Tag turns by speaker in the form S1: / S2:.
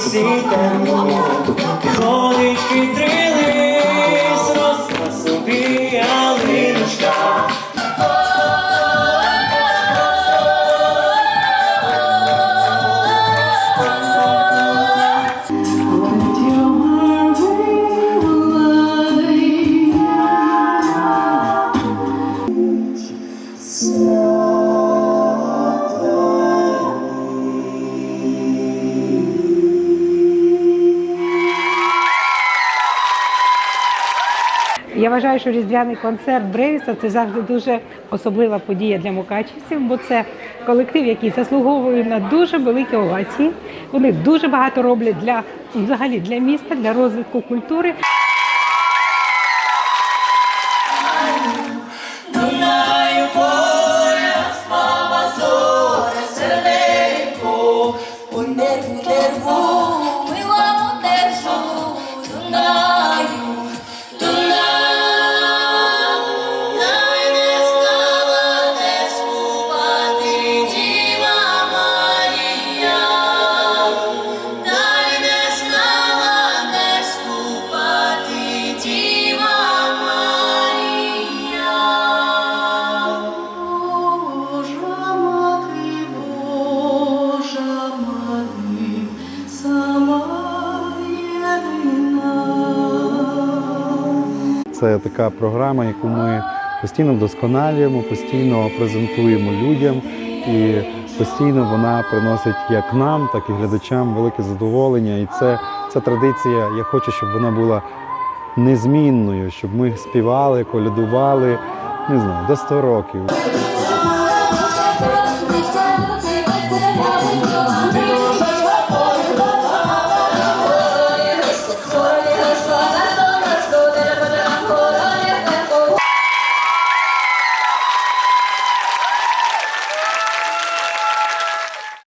S1: сітеру, ходить хитрились,
S2: Я вважаю, що різдвяний концерт Бревіса це завжди дуже особлива подія для мукачівців, бо це колектив, який заслуговує на дуже великі овації. Вони дуже багато роблять для взагалі для міста, для розвитку культури.
S3: Це така програма, яку ми постійно вдосконалюємо, постійно презентуємо людям, і постійно вона приносить як нам, так і глядачам велике задоволення. І це, ця традиція. Я хочу, щоб вона була незмінною, щоб ми співали, колядували, не знаю, до 100 років.